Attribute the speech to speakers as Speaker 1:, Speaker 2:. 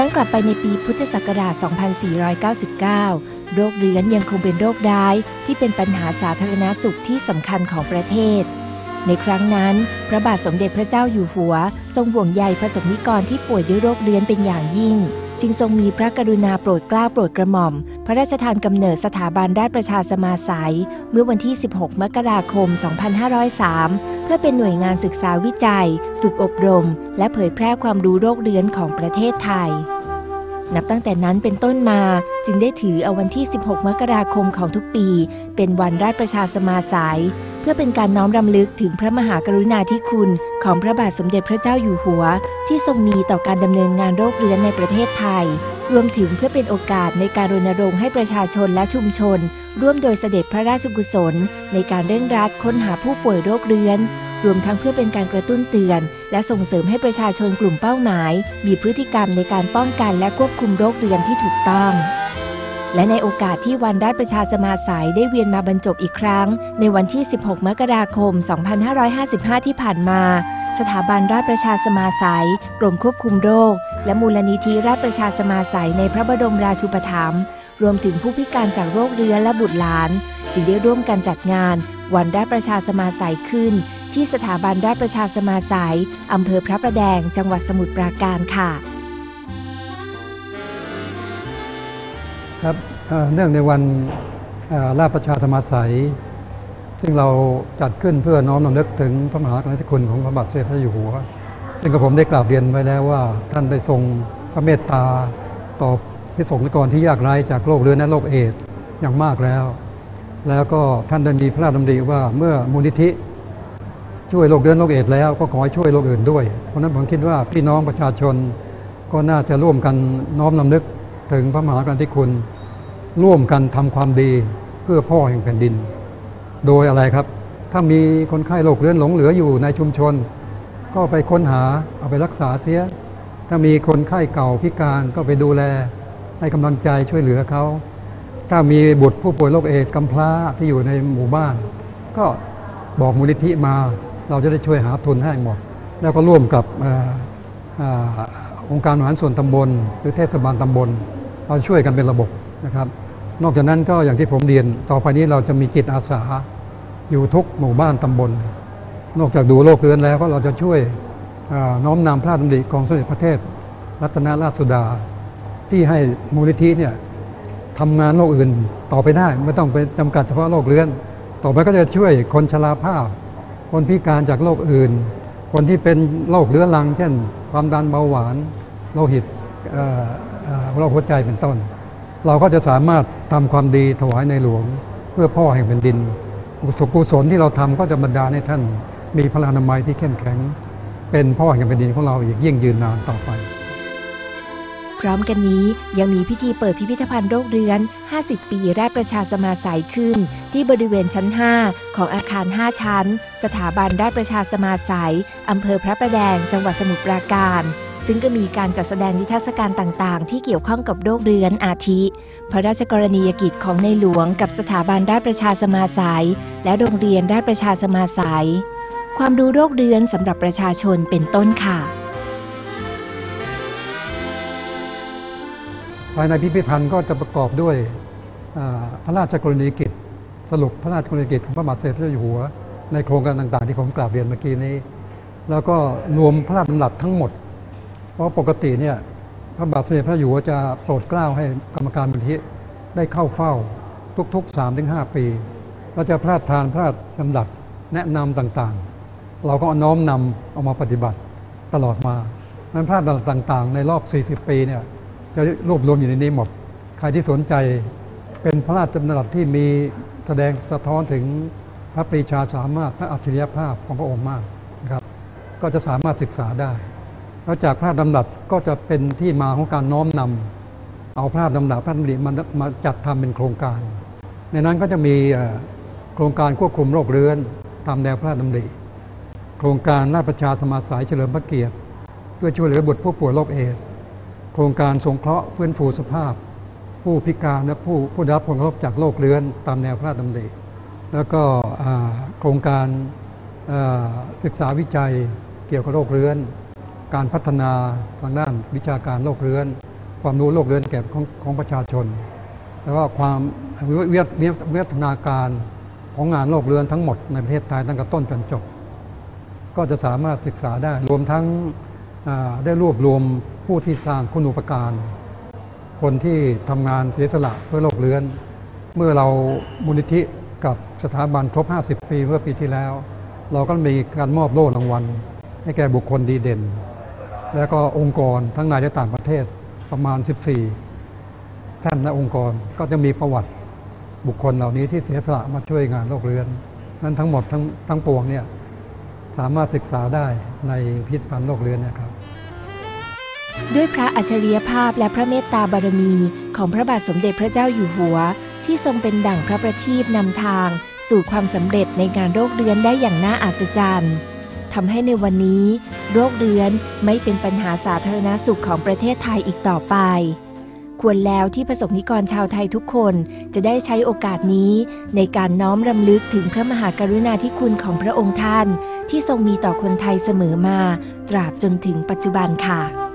Speaker 1: ย้อนกลับไปในปีพุทธศักราช 2499 โรคเรื้อนยังคงเป็นโรคร้ายที่เป็นปัญหาสาธารณสุขที่สำคัญของประเทศ ในครั้งนั้น พระบาทสมเด็จพระเจ้าอยู่หัว ทรงห่วงใยพระสงฆ์นิกรที่ป่วยด้วยโรคเรื้อนเป็นอย่างยิ่ง จึงทรงมีพระกรุณาโปรดเกล้าโปรดกระหม่อม พระราชทานกำเนิดสถาบันราชประชาสมาสัยเมื่อวันที่ 16 มกราคม 2503 พื่อเป็นหน่วยงานศึกษาวิจัย ฝึกอบรม และเผยแพร่ความรู้โรคเรื้อนของประเทศไทย นับตั้งแต่นั้นเป็นต้นมาจึงได้ถือเอาวันที่ 16 มกราคมของทุกปี เป็นวันราชประชาสมาสัยเพื่อเป็นการน้อมรำลึกถึงพระมหากรุณาธิคุณของพระบาทสมเด็จพระเจ้าอยู่หัว ที่ทรงมีต่อการดำเนินงานโรคเรื้อนในประเทศไทย รวมถึงเพื่อเป็นโอกาสในการรณรงค์ให้ประชาชนและชุมชน ร่วมโดยเสด็จพระราชกุศล ในการเร่งรัดค้นหาผู้ป่วยโรคเรื้อน รวมทั้งเพื่อเป็นการกระตุ้นเตือน และส่งเสริมให้ประชาชนกลุ่มเป้าหมาย มีพฤติกรรมในการป้องกันและควบคุมโรคเรื้อนที่ถูกต้องและในโอกาสที่วันราชประชาสมาสัยได้เวียนมาบรรจบอีกครั้ง ในวันที่ 16 มกราคม 2555 ที่ผ่านมา สถาบันราชประชาสมาสัยกรมควบคุมโรค และมูลนิธิราชประชาสมาสัยในพระบรมราชูปถัมภ์รวมถึงผู้พิการจากโรคเรื้อนและบุตรหลาน จึงได้ร่วมกันจัดงาน วันราชประชาสมาสัยขึ้น ที่สถาบันราชประชาสมาสัยอำเภอพระประแดง จังหวัดสมุทรปราการค่ะ
Speaker 2: ครับเนื่องในวันราชประชาธรรมสัยซึ่งเราจัดขึ้นเพื่อน้อมรำลึกถึงพระมหากรุณาธิคุณของพระบาทสมเด็จพระอยู่หัว ซึ่งกระผมได้กราบเรียนไว้แล้วว่า ท่านได้ทรงพระเมตตาต่อพิสงนิกรที่ยากไร้จากโรคเรื้อนและโรคเอดส์อย่างมากแล้ว แล้วก็ท่านได้มีพระราชดำริว่าเมื่อมูลนิธิช่วยโรคเรื้อนโรคเอดส์แล้วก็ขอให้ช่วยโรคอื่นด้วย เพราะนั้นผมคิดว่าพี่น้องประชาชนก็น่าจะร่วมกันน้อมรำลึกถึงพระมหากรุณาธิคุณ ร่วมกันทำความดีเพื่อพ่อแห่งแผ่นดิน โดยอะไรครับ ถ้ามีคนไข้โรคเรื้อนหลงเหลืออยู่ในชุมชน ก็ไปค้นหาเอาไปรักษาเสีย ถ้ามีคนไข้เก่าพิการก็ไปดูแลให้กำลังใจช่วยเหลือเขา ถ้ามีบุตรผู้ป่วยโรคเอส์กำพร้าที่อยู่ในหมู่บ้าน ก็บอกมูลนิธิมา เราจะได้ช่วยหาทุนให้หมด แล้วก็ร่วมกับองค์การบริหารส่วนตำบล หรือเทศบาลตำบล เราช่วยกันเป็นระบบนะครับ นอกจากนั้นก็อย่างที่ผมเรียน ต่อไปนี้เราจะมีจิตอาสาอยู่ทุกหมู่บ้านตำบล นอกจากดูโรคเรื้อนแล้วก็เราจะช่วยน้อมนำพระราชดำริของสมเด็จพระเทพรัตนราชสุดา ที่ให้มูลนิธิเนี่ย ทำงานโรคอื่นต่อไปได้ ไม่ต้องไปจำกัดเฉพาะโรคเรื้อน ต่อไปก็จะช่วยคนชราภาพ คนพิการจากโรคอื่น คนที่เป็นโรคเรื้อรัง เช่น ความดันเบาหวานโลหิตโรคหัวใจเป็นต้น เราก็จะสามารถทำความดีถวายในหลวง เพื่อพ่อแห่งแผ่นดินกุศลที่เราทำก็จะบรรดาให้ท่านมีพลานามัยที่เข้มแข็ง เป็นพ่อแห่งแผ่นดินของเราอีกยิ่งยืนนานต่อไป
Speaker 1: พร้อมกันนี้ยังมีพิธีเปิดพิพิธภัณฑ์โรคเรื้อน 50 ปีราชประชาสมาสัยขึ้น ที่บริเวณชั้น 5 ของอาคาร 5 ชั้น สถาบันราชประชาสมาสัยอำเภอพระประแดง จังหวัดสมุทรปราการ ซึ่งก็มีการจัดแสดงนิทรรศการต่างๆ ที่เกี่ยวข้องกับโรคเรื้อนอาทิ พระราชกรณียกิจของในหลวงกับสถาบันราชประชาสมาสัยและโรงเรียนราชประชาสมาสัยความรู้โรคเรื้อนสำหรับประชาชนเป็นต้นค่ะ
Speaker 2: ภายในพิพิธภัณฑ์ก็จะประกอบด้วยพระราชกรณียกิจ สรุปพระราชกรณียกิจของพระบาทสมเด็จพระเจ้าอยู่หัว ในโครงการต่าง ๆ ที่ผมกล่าวเรียนเมื่อกี้นี้ แล้วก็รวมพระราชดำรัสทั้งหมด เพราะปกติเนี่ยพระบาทสมเด็จพระอยู่หัวจะโปรดเกล้าให้กรรมการมูลนิธิได้เข้าเฝ้าทุกๆ3-5ถึงปีเราจะพระราชทานพระราชดำรัสแนะนำต่างๆ เราก็น้อมนำเอามาปฏิบัติตลอดมานั้นพระราชดำรัสต่าง ๆ ในรอบ 40 ปีเนี่ย จะรวบรวมอยู่ในนี้หมด ใครที่สนใจเป็นพระราชดำรัสที่มีแสดงสะท้อนถึงพระปรีชาสามารถพระอัจฉริยภาพของพระองค์มากนะครับ ก็จะสามารถศึกษาได้แล้วจากพระราชดำรัสก็จะเป็นที่มาของการน้อมนำเอาพระราชดำรัสพระดำริมามาจัดทำเป็นโครงการ ในนั้นก็จะมีโครงการควบคุมโรคเรื้อนตามแนวพระราชดำริโครงการราชประชาสมาสายเฉลิมพระเกียรติเพื่อช่วยเหลือบุตรผู้ป่วยโรคเอดส์ ครงการสงเคราะห์ฟื้นฟูสภาพ ผู้พิการและผู้ผู้ด้รับผลกระทบจากโรคเรื้อนตามแนวพระราชดำริแล้วก็โครงการศึกษาวิจัยเกี่ยวกับโรคเรื้อน การพัฒนาทางด้านวิชาการโรคเรื้อน ความรู้โลกเรื้อนแก่ของของประชาชน แล้วก็ความวิวัฒนาการของงานโลกเรื้อนทั้งหมดในประเทศไทยตั้งแต่ต้นจนจบ ก็จะสามารถศึกษาได้รวมทั้งได้รวบรวม ผู้ที่สร้างคุณูปการ คนที่ทำงานเสียสละเพื่อโลกเรื้อน เมื่อเรามูลนิธิกับสถาบันครบ 50 ปีเมื่อปีที่แล้ว เราก็มีการมอบโล่รางวัล ให้แก่บุคคลดีเด่น แล้วก็องค์กรทั้งในและต่างประเทศประมาณ 14 ท่านและองค์กรก็จะมีประวัติบุคคลเหล่านี้ที่เสียสละมาช่วยงานโลกเรือน นั้นทั้งหมดทั้งทั้งปวงเนี่ยสามารถศึกษาได้ในพิพิธภัณฑ์โลกเรือนนะครับ
Speaker 1: ด้วยพระอัจฉริยภาพและพระเมตตาบารมีของพระบาทสมเด็จพระเจ้าอยู่หัว ที่ทรงเป็นดั่งพระประทีปนำทาง สู่ความสำเร็จในงานโรคเรื้อนได้อย่างน่าอัศจรรย์ทำให้ในวันนี้ โรคเรื้อนไม่เป็นปัญหาสาธารณสุขของประเทศไทยอีกต่อไป ควรแล้วที่ประสบนิกรชาวไทยทุกคนจะได้ใช้โอกาสนี้ ในการน้อมรำลึกถึงพระมหากรุณาธิคุณของพระองค์ท่าน ที่ทรงมีต่อคนไทยเสมอมา ตราบจนถึงปัจจุบันค่ะ